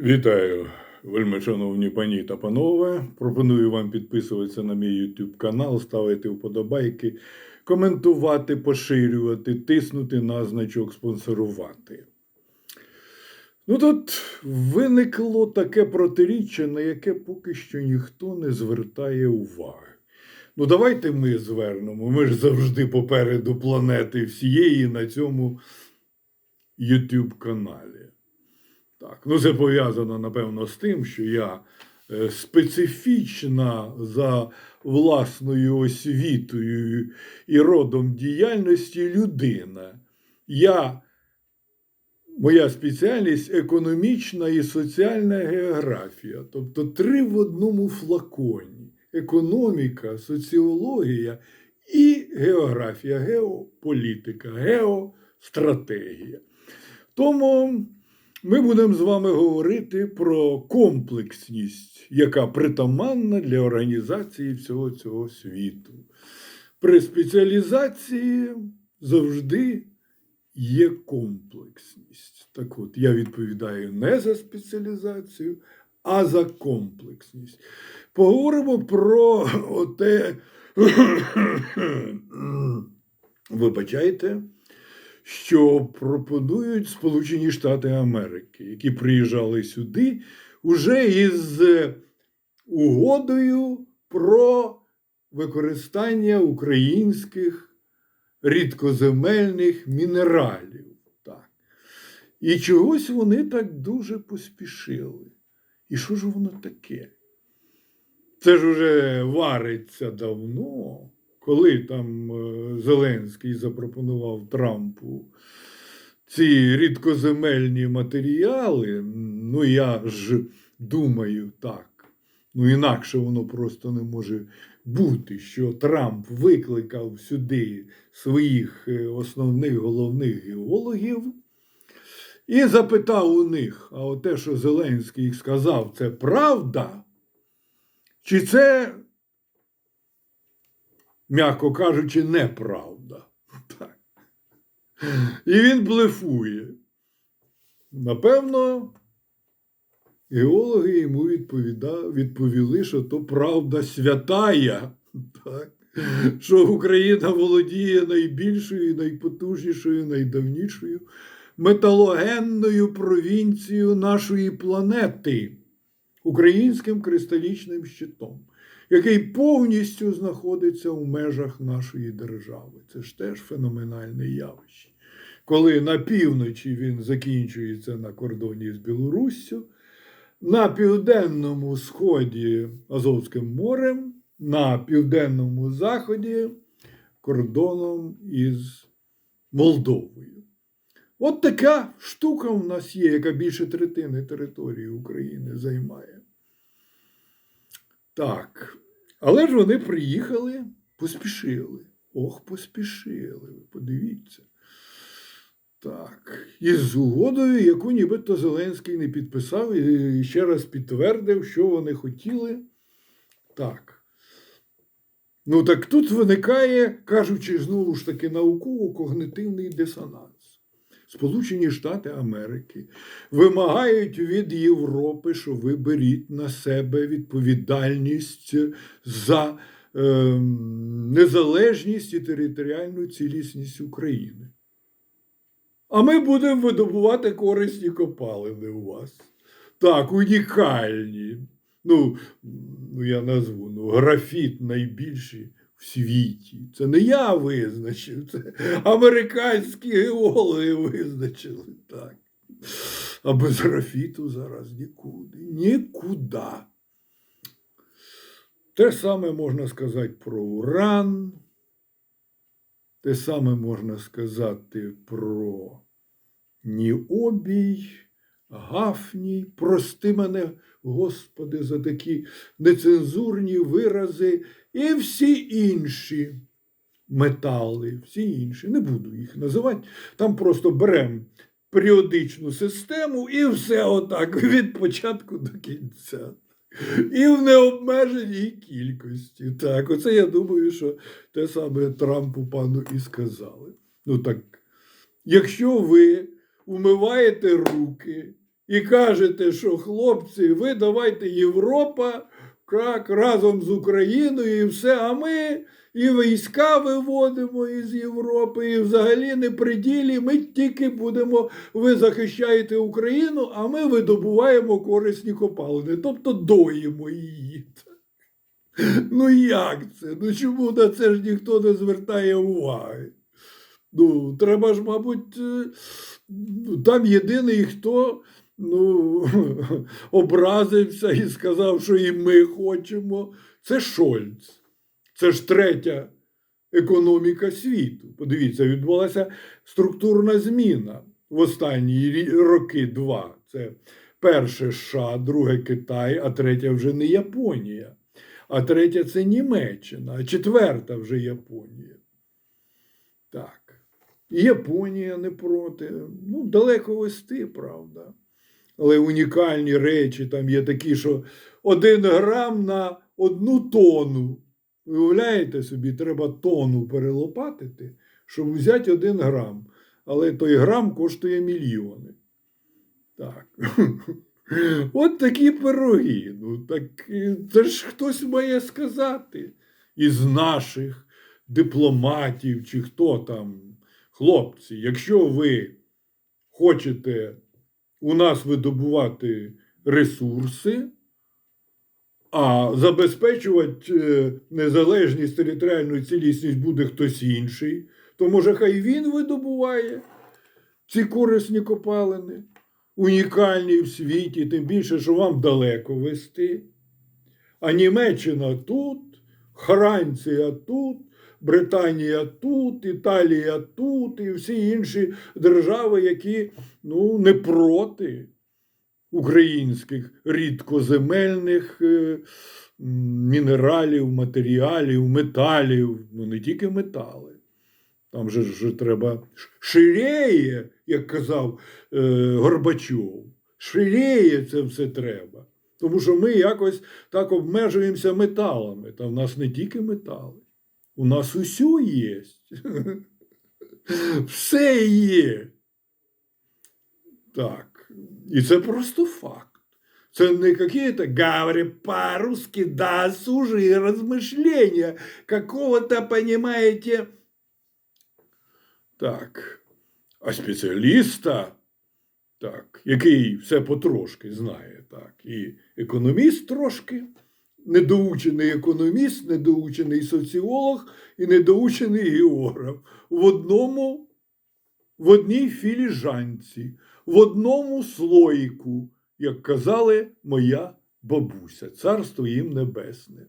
Вітаю, вельми шановні пані та панове. Пропоную вам підписуватися на мій YouTube канал, ставити вподобайки, коментувати, поширювати, тиснути на значок спонсорувати. Ну тут виникло таке протиріччя, на яке поки що ніхто не звертає уваги. Ну, давайте ми звернемо. Ми ж завжди попереду планети всієї на цьому YouTube каналі. Так, ну це пов'язано, напевно, з тим, що я е, специфічна за власною освітою і родом діяльності людина. Я, моя спеціальність економічна і соціальна географія, тобто три в одному флаконі: економіка, соціологія і географія, геополітика, геостратегія. Тому ми будемо з вами говорити про комплексність, яка притаманна для організації всього цього світу. При спеціалізації завжди є комплексність. Так от, я відповідаю не за спеціалізацію, а за комплексність. Поговоримо про те, вибачайте що пропонують Сполучені Штати Америки, які приїжджали сюди уже із угодою про використання українських рідкоземельних мінералів. Так. І чогось вони так дуже поспішили. І що ж воно таке? Це ж уже вариться давно коли там е, Зеленський запропонував Трампу ці рідкоземельні матеріали, ну я ж думаю так. Ну, інакше воно просто не може бути, що Трамп викликав сюди своїх е, основних головних геологів і запитав у них: а те, що Зеленський сказав, це правда? Чи це м'яко кажучи, неправда. Так. І він блефує. Напевно, геологи йому відповіли, що то правда святая, так? що Україна володіє найбільшою, найпотужнішою, найдавнішою металогенною провінцією нашої планети, українським кристалічним щитом який повністю знаходиться у межах нашої держави. Це ж теж феноменальне явище. Коли на півночі він закінчується на кордоні з Білоруссю, на південному сході Азовським морем, на південному заході кордоном із Молдовою. От така штука у нас є, яка більше третини території України займає. Так. Але ж вони приїхали, поспішили. Ох, поспішили. ви Подивіться. Так. І з угодою, яку нібито Зеленський не підписав і ще раз підтвердив, що вони хотіли. Так. Ну, так тут виникає, кажучи знову ж таки, науково-когнитивний дисонанс. Сполучені Штати Америки вимагають від Європи, що ви беріть на себе відповідальність за е, незалежність і територіальну цілісність України. А ми будемо видобувати корисні копалини у вас. Так, унікальні. Ну, ну я назву ну, графіт найбільший світі. Це не я визначив, це американські геологи визначили так. А без графіту зараз нікуди. Нікуди. Те саме можна сказати про уран. Те саме можна сказати про Ніобій, Гафній. Прости мене, Господи, за такі нецензурні вирази і всі інші метали, всі інші, не буду їх називати. Там просто беремо періодичну систему і все отак від початку до кінця. І в необмеженій кількості. Так, оце я думаю, що те саме Трампу пану і сказали. Ну так, якщо ви умиваєте руки і кажете, що хлопці, ви давайте Європа, як разом з Україною і все, а ми і війська виводимо із Європи, і взагалі не при ділі, ми тільки будемо, ви захищаєте Україну, а ми видобуваємо корисні копалини, тобто доїмо її. Ну як це? Ну чому на це ж ніхто не звертає уваги? Ну, треба ж, мабуть, е, ну, там єдиний, хто ну, образився і сказав, що і ми хочемо, це Шольц. Це ж третя економіка світу. Подивіться, відбулася структурна зміна в останні роки два. Це перше США, друге Китай, а третя вже не Японія. А третя це Німеччина, а четверта вже Японія. Так. Японія не проти. Ну, далеко вести, правда. Але унікальні речі там є такі, що один грам на одну тонну. Уявляєте собі, треба тонну перелопатити, щоб взяти один грам. Але той грам коштує мільйони. Так. От такі пироги. Ну, так е, це ж хтось має сказати із наших дипломатів чи хто там, хлопці, якщо ви хочете у нас видобувати ресурси, а забезпечувати е, незалежність, територіальну цілісність буде хтось інший, то може хай він видобуває ці корисні копалини, унікальні в світі, тим більше, що вам далеко вести. А Німеччина тут, Франція тут, Британія тут, Італія тут і всі інші держави, які ну, не проти українських рідкоземельних е, мінералів, матеріалів, металів, ну не тільки метали. Там же ж треба ширеє, як казав е, Горбачов. Ширеє це все треба. Тому що ми якось так обмежуємося металами. Та в нас не тільки метали. У нас усе є. Все є. Так. І це просто факт. Це не какие-то говори по-русски, да, сужие размышления какого-то, понимаете, так, а спеціаліста, так, який все потрошки знає, так, і економіст трошки, недоучений економіст, недоучений соціолог і недоучений географ в одному, в одній філіжанці, в одному слоїку, як казали моя бабуся, царство їм небесне.